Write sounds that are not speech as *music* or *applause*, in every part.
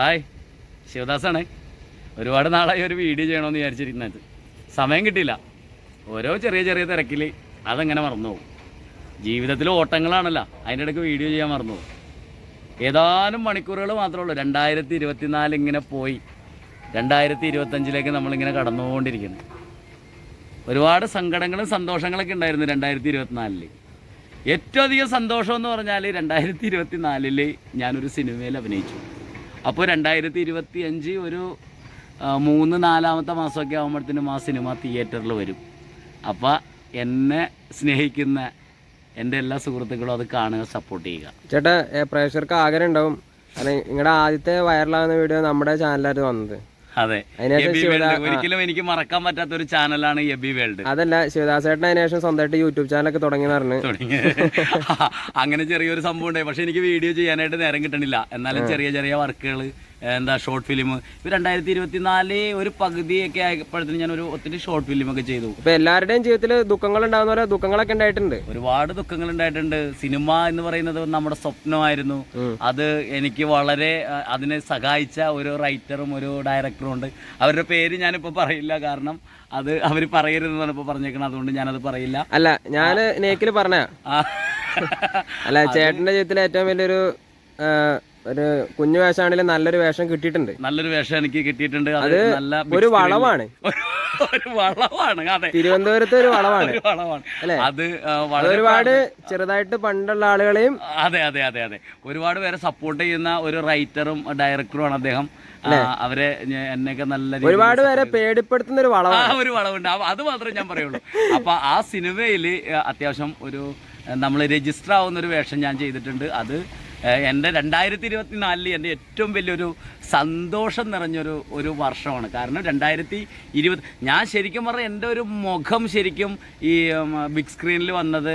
Hi ശിവദാസാണ്. ഒരുപാട് നാളായി ഒരു വീഡിയോ ചെയ്യണമെന്ന് വിചാരിച്ചിരിക്കുന്നത്. സമയം കിട്ടിയില്ല. ഓരോ ചെറിയ ചെറിയ തിരക്കിൽ അതങ്ങനെ മറന്നു പോകും ജീവിതത്തിൽ ഓട്ടങ്ങളാണല്ലോ അതിന്റെ ഇടയ്ക്ക് വീഡിയോ ചെയ്യാൻ മറന്നു പോകും ഏതാനും മണിക്കൂറുകൾ മാത്രമേ ഉള്ളൂ. രണ്ടായിരത്തി ഇരുപത്തിനാല് ഇങ്ങനെ പോയി. രണ്ടായിരത്തി ഇരുപത്തഞ്ചിലേക്ക് നമ്മളിങ്ങനെ കടന്നുകൊണ്ടിരിക്കുന്നു. ഒരുപാട് സങ്കടങ്ങളും സന്തോഷങ്ങളൊക്കെ ഉണ്ടായിരുന്നു രണ്ടായിരത്തി ഇരുപത്തിനാലിൽ ഏറ്റവും അധികം സന്തോഷം എന്ന് പറഞ്ഞാൽ രണ്ടായിരത്തി ഇരുപത്തി നാലിൽ ഞാനൊരു സിനിമയിൽ അഭിനയിച്ചു. അപ്പോൾ രണ്ടായിരത്തി ഇരുപത്തി അഞ്ച് ഒരു മൂന്ന് നാലാമത്തെ മാസമൊക്കെ ആകുമ്പോഴത്തേനും ആ സിനിമ തിയേറ്ററിൽ വരും. അപ്പോൾ എന്നെ സ്നേഹിക്കുന്ന എന്റെ എല്ലാ സുഹൃത്തുക്കളും അത് കാണുക സപ്പോർട്ട് ചെയ്യുക. ചേട്ടാ പ്രേക്ഷകർക്ക് ആഗ്രഹം ഉണ്ടാവും. കാരണം നിങ്ങളുടെ ആദ്യത്തെ വൈറലാകുന്ന വീഡിയോ നമ്മുടെ ചാനലായിരുന്നു വന്നത്. അതെ. ഒരിക്കലും എനിക്ക് മറക്കാൻ പറ്റാത്ത ഒരു ചാനലാണ് എബി വേൾഡ്. അതല്ല ശിവദാസേട്ടൻ അതിന് ശേഷം സ്വന്തമായിട്ട് യൂട്യൂബ് ചാനലൊക്കെ തുടങ്ങി പറഞ്ഞു. തുടങ്ങി. *laughs* അങ്ങനെ ചെറിയൊരു സംഭവം ഉണ്ടായി. പക്ഷെ എനിക്ക് വീഡിയോ ചെയ്യാനായിട്ട് നേരം കിട്ടണില്ല. എന്നാലും ചെറിയ ചെറിയ വർക്കുകൾ എന്താ ഷോർട്ട് ഫിലിം ഇപ്പൊ രണ്ടായിരത്തി ഇരുപത്തിനാല് ഒരു പകുതിയൊക്കെ ആയപ്പോഴത്തേന് ഞാൻ ഒരു ഒത്തിരി ഷോർട്ട് ഫിലിം ഒക്കെ ചെയ്തു. ഇപ്പൊ എല്ലാവരുടെയും ജീവിതത്തിൽ ദുഃഖങ്ങൾ ഉണ്ടാകുന്ന പോലെ ദുഃഖങ്ങളൊക്കെ ഉണ്ടായിട്ടുണ്ട്. ഒരുപാട് ദുഃഖങ്ങൾ ഉണ്ടായിട്ടുണ്ട്. സിനിമ എന്ന് പറയുന്നത് നമ്മുടെ സ്വപ്നമായിരുന്നു. അത് എനിക്ക് വളരെ അതിനെ സഹായിച്ച ഒരു റൈറ്ററും ഒരു ഡയറക്ടറും ഉണ്ട്. അവരുടെ പേര് ഞാനിപ്പോൾ പറയില്ല. കാരണം അത് അവർ പറയരുതെന്നാണ് ഇപ്പോൾ പറഞ്ഞേക്കുന്നത് അതുകൊണ്ട് ഞാനത് പറയില്ല. അല്ല ഞാൻ നേക്കിൽ പറഞ്ഞ അല്ല ചേട്ടന്റെ ജീവിതത്തിൽ ഏറ്റവും വലിയൊരു ഒരു കുഞ്ഞു വേഷമാണെങ്കിലും നല്ലൊരു വേഷം കിട്ടിയിട്ടുണ്ട്. നല്ലൊരു വേഷം എനിക്ക് കിട്ടിയിട്ടുണ്ട്. അത് നല്ല ഒരു വളമാണ് വളവാണ്. ഒരു- വളവാണ് അതെ. തിരുവനന്തപുരത്ത് ഒരു വളവാണ്. വളവാണ്? അത് ഒരുപാട് ചെറുതായിട്ട് പണ്ടുള്ള ആളുകളെയും അതെ അതെ അതെ അതെ. ഒരുപാട് പേരെ സപ്പോർട്ട് ചെയ്യുന്ന ഒരു റൈറ്ററും ഡയറക്ടറും ആണ് അദ്ദേഹം. അവരെ എന്നൊക്കെ എന്നെയൊക്കെ നല്ല ഒരുപാട് പേരെ പേടിപ്പെടുത്തുന്ന ഒരു ആ വളവാണ് ഒരു വളവുണ്ട്. അത് മാത്രമേ ഞാൻ പറയുള്ളൂ. അപ്പൊ ആ സിനിമയിൽ അത്യാവശ്യം ഒരു നമ്മൾ രജിസ്റ്റർ ആവുന്ന ഒരു വേഷം ഞാൻ ചെയ്തിട്ടുണ്ട്. അത് എന്റെ രണ്ടായിരത്തി ഇരുപത്തി നാലിൽ എന്റെ ഏറ്റവും വലിയൊരു സന്തോഷം നിറഞ്ഞൊരു ഒരു വർഷമാണ്. കാരണം രണ്ടായിരത്തി ഇരുപത് ഞാൻ ശരിക്കും പറഞ്ഞാൽ എന്റെ ഒരു മുഖം ശരിക്കും ഈ ബിഗ് സ്ക്രീനിൽ വന്നത്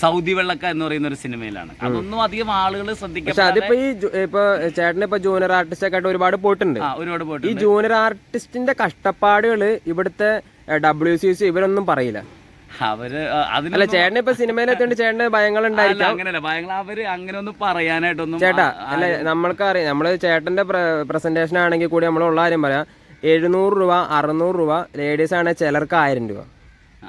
സൗദി വെള്ളക്ക എന്ന് പറയുന്ന ഒരു സിനിമയിലാണ്. അതൊന്നും അധികം ആളുകൾ പക്ഷെ ശ്രദ്ധിക്കപ്പെടാതെ അതിപ്പോ ഈ ജു- ഇപ്പൊ ചേട്ടൻ ഇപ്പൊ ജൂനിയർ ആർട്ടിസ്റ്റ് ഒക്കെ ആയിട്ട് ഒരുപാട് പോയിട്ടുണ്ട്. ഒരുപാട് ഈ ജൂനിയർ ആർട്ടിസ്റ്റിന്റെ കഷ്ടപ്പാടുകൾ ഇവിടുത്തെ ഡബ്ല്യു സി സി ഇവരൊന്നും പറയില്ല. അവർ അതിനല്ല ചേട്ടൻ ഇപ്പൊ സിനിമയിലെത്തോണ്ട് ചേട്ടന് ഭയങ്ങൾ ഉണ്ടായിരിക്കും അങ്ങനെയല്ല. ഭയങ്കര അവർ അങ്ങനെ ഒന്നും പറയാനായിട്ടൊന്നും ചേട്ടാ അല്ല നമ്മൾക്ക് അറിയാം നമ്മൾ ചേട്ടന്റെ പ്രസന്റേഷൻ ആണെങ്കിൽ കൂടി നമ്മളുള്ള കാര്യം പറയാം. എഴുന്നൂറ് രൂപ അറുന്നൂറ് രൂപ ലേഡീസ് ആണെങ്കിൽ ചിലർക്ക് ആയിരം രൂപ.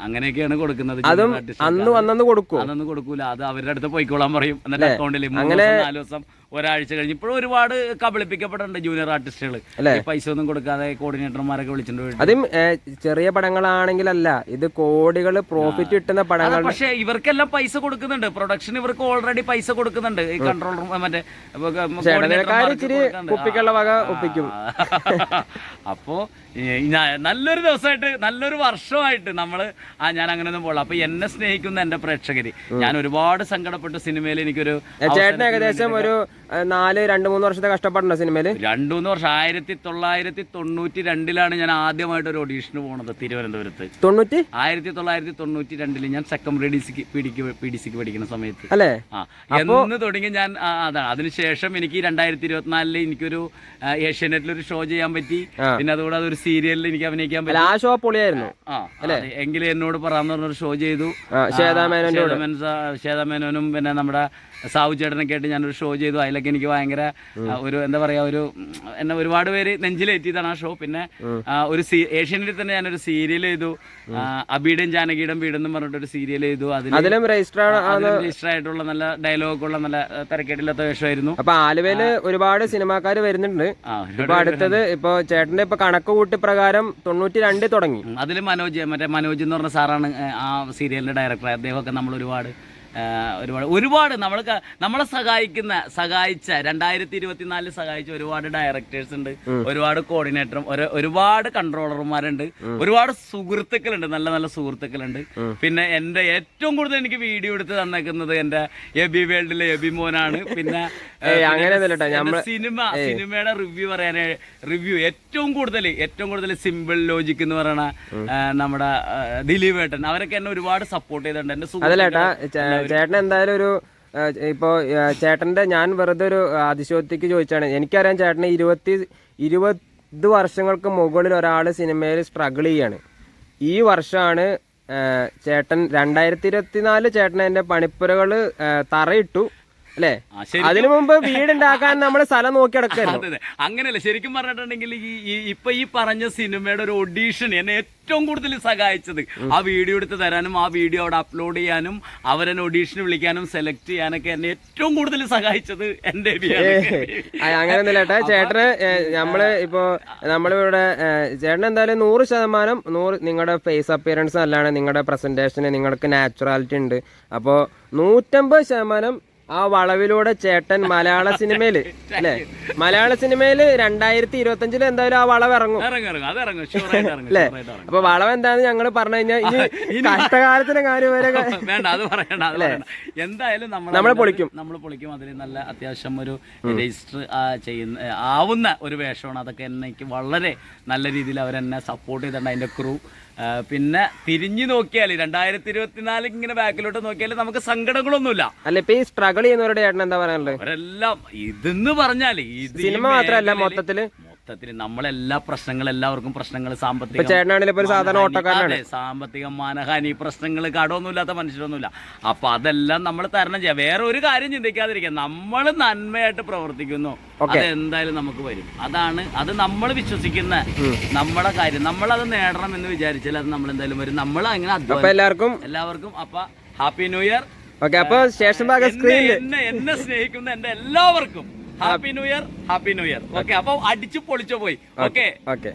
അങ്ങനെയൊക്കെയാണ് കൊടുക്കുന്നത്. അതും. അന്ന് വന്നന്ന് കൊടുക്കും. അതൊന്നും കൊടുക്കൂല. അത് അവരുടെ അടുത്ത് പോയിക്കോളാൻ പറയും. എന്നിട്ട് അക്കൗണ്ടിൽ മൂന്ന് അങ്ങനെ- ദിവസം നാല് ദിവസം ഒരാഴ്ച കഴിഞ്ഞ്. ഇപ്പോഴും ഒരുപാട് കബളിപ്പിക്കപ്പെട്ടിട്ടുണ്ട് ജൂനിയർ ആർട്ടിസ്റ്റുകൾ അല്ലെ? പൈസ ഒന്നും കൊടുക്കാതെ കോർഡിനേറ്റർമാരൊക്കെ വിളിച്ചിട്ടുണ്ട് അതും ചെറിയ പടങ്ങളാണെങ്കിലല്ല ഇത് കോടികൾ പ്രോഫിറ്റ് കിട്ടുന്ന പടങ്ങൾ. പക്ഷേ ഇവർക്കെല്ലാം പൈസ കൊടുക്കുന്നുണ്ട്. പ്രൊഡക്ഷൻ ഇവർക്ക് ഓൾറെഡി പൈസ കൊടുക്കുന്നുണ്ട്. ഈ കൺട്രോൾ മറ്റേ. കുപ്പിക്കുള്ള വക ഒപ്പിക്കും. *laughs* അപ്പോ നല്ലൊരു ദിവസമായിട്ട് നല്ലൊരു വർഷമായിട്ട് നമ്മൾ ആ ഞാൻ അങ്ങനെയൊന്നും പോകില്ല അപ്പൊ എന്നെ സ്നേഹിക്കുന്ന എന്റെ പ്രേക്ഷകര് ഞാൻ ഒരുപാട് സങ്കടപ്പെട്ട സിനിമയിൽ എനിക്കൊരു ചേട്ടൻ ഏകദേശം ഒരു നാല് രണ്ട് മൂന്ന് വർഷത്തെ കഷ്ടപ്പാടുണ്ടോ സിനിമയിൽ? രണ്ടു മൂന്ന് വർഷം. ആയിരത്തി തൊള്ളായിരത്തി തൊണ്ണൂറ്റി രണ്ടിലാണ് ഞാൻ ആദ്യമായിട്ട് ഒരു ഓഡീഷന് പോണത് തിരുവനന്തപുരത്ത്. തൊണ്ണൂറ്റി? ആയിരത്തി തൊള്ളായിരത്തി തൊണ്ണൂറ്റി രണ്ടിൽ ഞാൻ സെക്കൻഡ് ഡി സിക്ക് പി ഡി സിക്ക് പഠിക്കുന്ന സമയത്ത്. അല്ലേ? ആ എന്ന് തുടങ്ങി ഞാൻ അതാണ്. അതിനുശേഷം എനിക്ക് രണ്ടായിരത്തി ഇരുപത്തിനാലിൽ എനിക്കൊരു ഏഷ്യാനെറ്റിൽ ഒരു ഷോ ചെയ്യാൻ പറ്റി. പിന്നെ അതുകൂടാതെ ഒരു സീരിയലിൽ എനിക്ക് അഭിനയിക്കാൻ പറ്റി. ആ ഷോ പൊളിയായിരുന്നു. ആ എങ്കിലും എന്നോട് പറയാന്ന് പറഞ്ഞൊരു ഷോ ചെയ്തു. ശ്വേതാമേനോനും പിന്നെ നമ്മുടെ സാവു ചേട്ടനൊക്കെ ആയിട്ട് ഞാനൊരു ഷോ ചെയ്തു. അതിലൊക്കെ എനിക്ക് ഭയങ്കര ഒരു എന്താ പറയാ ഒരു എന്നെ ഒരുപാട് പേര് നെഞ്ചിലേറ്റിയതാണ് ആ ഷോ. പിന്നെ ഒരു സീ ഏഷ്യനിൽ തന്നെ ഒരു സീരിയൽ ചെയ്തു. അബീഡും അബിയുടെയും ജാനകിയുടെയും വീടെന്നും പറഞ്ഞിട്ട് ഒരു സീരിയൽ ചെയ്തു. അതിലും രജിസ്റ്റർ ആയിട്ടുള്ള നല്ല ഡയലോഗ് ഉള്ള നല്ല തിരക്കേട്ടില്ലാത്ത വേഷമായിരുന്നു. അപ്പൊ ആലുവയിൽ ഒരുപാട് സിനിമാക്കാർ വരുന്നുണ്ട്. ഇപ്പൊ അടുത്തത് ഇപ്പൊ ചേട്ടന്റെ ഇപ്പൊ കണക്ക് കൂട്ടി പ്രകാരം തൊണ്ണൂറ്റി രണ്ട് തുടങ്ങി അതിൽ മനോജ് മറ്റേ മനോജ് എന്ന് പറഞ്ഞ സാറാണ് ആ സീരിയലിന്റെ ഡയറക്ടർ അദ്ദേഹമൊക്കെ നമ്മൾ ഒരുപാട് ഒരുപാട് ഒരുപാട് നമ്മൾ നമ്മളെ സഹായിക്കുന്ന സഹായിച്ച രണ്ടായിരത്തി ഇരുപത്തിനാലിൽ സഹായിച്ച ഒരുപാട് ഡയറക്ടേഴ്സ് ഉണ്ട്. ഒരുപാട് കോർഡിനേറ്ററും ഒരു- ഒരുപാട് കൺട്രോളർമാരുണ്ട് ഒരുപാട് സുഹൃത്തുക്കളുണ്ട് നല്ല നല്ല സുഹൃത്തുക്കളുണ്ട്. പിന്നെ എന്റെ ഏറ്റവും കൂടുതൽ എനിക്ക് വീഡിയോ എടുത്ത് തന്നേക്കുന്നത് എന്റെ എബി വേൾഡിലെ എബി മോനാണ്. പിന്നെ *laughs* എന്റെ സിനിമ സിനിമയുടെ റിവ്യൂ പറയാൻ റിവ്യൂ ഏറ്റവും കൂടുതൽ ഏറ്റവും കൂടുതൽ സിമ്പിൾ ലോജിക് എന്ന് പറയുന്ന നമ്മുടെ ദിലീപ് ഏട്ടൻ അവരൊക്കെ എന്നെ ഒരുപാട് സപ്പോർട്ട് ചെയ്തിട്ടുണ്ട്. എന്റെ സുഹൃത്തുക്കൾ സുഹൃത്തുക്കൾ ചേട്ടൻ എന്തായാലും ഒരു ഇപ്പോ ചേട്ടന്റെ ഞാൻ വെറുതെ ഒരു അതിശോക്തിക്ക് ചോദിച്ചാണ്. എനിക്കറിയാം ചേട്ടന് ഇരുപത്തി ഇരുപത് വർഷങ്ങൾക്ക് മുകളിൽ ഒരാൾ സിനിമയിൽ സ്ട്രഗിൾ ചെയ്യാണ്. ഈ വർഷമാണ് ചേട്ടൻ രണ്ടായിരത്തി ഇരുപത്തിനാല് ചേട്ടൻ എന്റെ പണിപ്പുരകൾ തറയിട്ടു. അല്ലേ? അതിനു മുമ്പ് വീടുണ്ടാക്കാൻ നമ്മൾ സ്ഥലം നോക്കി അതെ അങ്ങനെയല്ല ശരിക്കും പറഞ്ഞിട്ടുണ്ടെങ്കിൽ ഈ ഇപ്പൊ ഈ പറഞ്ഞ സിനിമയുടെ ഒരു ഒഡീഷൻ എന്നെ ഏറ്റവും കൂടുതൽ സഹായിച്ചത്. ആ വീഡിയോ എടുത്ത് തരാനും ആ വീഡിയോ അവിടെ അപ്ലോഡ് ചെയ്യാനും അവരെന്നെ ഒഡീഷന് വിളിക്കാനും സെലക്ട് ചെയ്യാനൊക്കെ എന്നെ ഏറ്റവും കൂടുതൽ സഹായിച്ചത് എന്റെ അങ്ങനെയൊന്നുമില്ല ഏട്ടാ ചേട്ടന് നമ്മൾ ഇപ്പോ നമ്മളിവിടെ ചേട്ടൻ എന്തായാലും നൂറ് ശതമാനം നൂറ് നിങ്ങളുടെ ഫേസ് അപ്പിയറൻസ് നല്ലതാണ് നിങ്ങളുടെ പ്രസന്റേഷന് നിങ്ങൾക്ക് നാച്ചുറാലിറ്റി ഉണ്ട്. അപ്പോ നൂറ്റമ്പത് ശതമാനം ആ വളവിലൂടെ ചേട്ടൻ മലയാള സിനിമയിൽ അല്ലെ? മലയാള സിനിമയിൽ രണ്ടായിരത്തി ഇരുപത്തി അഞ്ചിൽ എന്തായാലും ആ വളവ് ഇറങ്ങും. അല്ലെ? അപ്പൊ വളവ് എന്താന്ന് ഞങ്ങൾ പറഞ്ഞു കഴിഞ്ഞാൽ ഇനി കഷ്ടകാലത്തിന്റെ കാര്യം വരെ *laughs* വേണ്ട അത് പറയണ്ട എന്തായാലും നമ്മൾ നമ്മൾ പൊളിക്കും. നമ്മൾ പൊളിക്കും. അതിൽ നല്ല അത്യാവശ്യം ഒരു രജിസ്റ്റർ ചെയ്യുന്ന ആവുന്ന ഒരു വേഷമാണ്. അതൊക്കെ എനിക്ക് വളരെ നല്ല രീതിയിൽ അവരെന്നെ സപ്പോർട്ട് ചെയ്തിട്ടുണ്ട് അതിന്റെ ക്രൂ പിന്നെ തിരിഞ്ഞു നോക്കിയാൽ രണ്ടായിരത്തി ഇരുപത്തിനാല് ഇങ്ങനെ ബാക്കിലോട്ട് നോക്കിയാൽ നമുക്ക് സങ്കടങ്ങളൊന്നുമില്ല. അല്ല ഇപ്പൊ ഈ സ്ട്രഗിൾ ചെയ്യുന്നവരുടെ ചേട്ടൻ എന്താ പറയാനുള്ളത്? അവരെല്ലാം ഇതെന്ന് പറഞ്ഞാൽ ഇത് ഈ സിനിമ മാത്രമല്ല മേഖലയിൽ മൊത്തത്തിൽ. മൊത്തത്തിൽ നമ്മളെല്ലാ പ്രശ്നങ്ങളും എല്ലാവർക്കും പ്രശ്നങ്ങൾ ഇപ്പൊ സാമ്പത്തിക ഇപ്പൊ ഒരു സാധാരണ ഓട്ടക്കാരാണ് ഓട്ടക്കാരനാണ്. അതെ, സാമ്പത്തിക മാനഹാനി പ്രശ്നങ്ങൾ കടമൊന്നുമില്ലാത്ത മനുഷ്യരൊന്നുമില്ല. അപ്പൊ അതെല്ലാം നമ്മൾ തരണം ചെയ്യാം. വേറെ ഒരു കാര്യം ചിന്തിക്കാതിരിക്കുക. നമ്മൾ നന്മയായിട്ട് പ്രവർത്തിക്കുന്നു. അതെന്തായാലും നമുക്ക് വരും. അതാണ് അത് നമ്മൾ വിശ്വസിക്കുന്ന നമ്മളെ കാര്യം. നമ്മൾ അത് നേടണം എന്ന് വിചാരിച്ചാൽ അത് നമ്മൾ എന്തായാലും വരും. നമ്മൾ അങ്ങനെ അപ്പൊ അധ്വാനം എല്ലാവർക്കും എല്ലാവർക്കും അപ്പൊ ഹാപ്പി ന്യൂ ഇയർ. ഓക്കെ അപ്പൊ സ്റ്റേഷൻ ഭാഗം സ്ക്രീനിൽ എന്നെ എന്നെ സ്നേഹിക്കുന്ന എന്റെ എല്ലാവർക്കും. Happy new year happy new year okay അപ്പൊ അടിച്ചു പൊളിച്ചു പോയി. Okay okay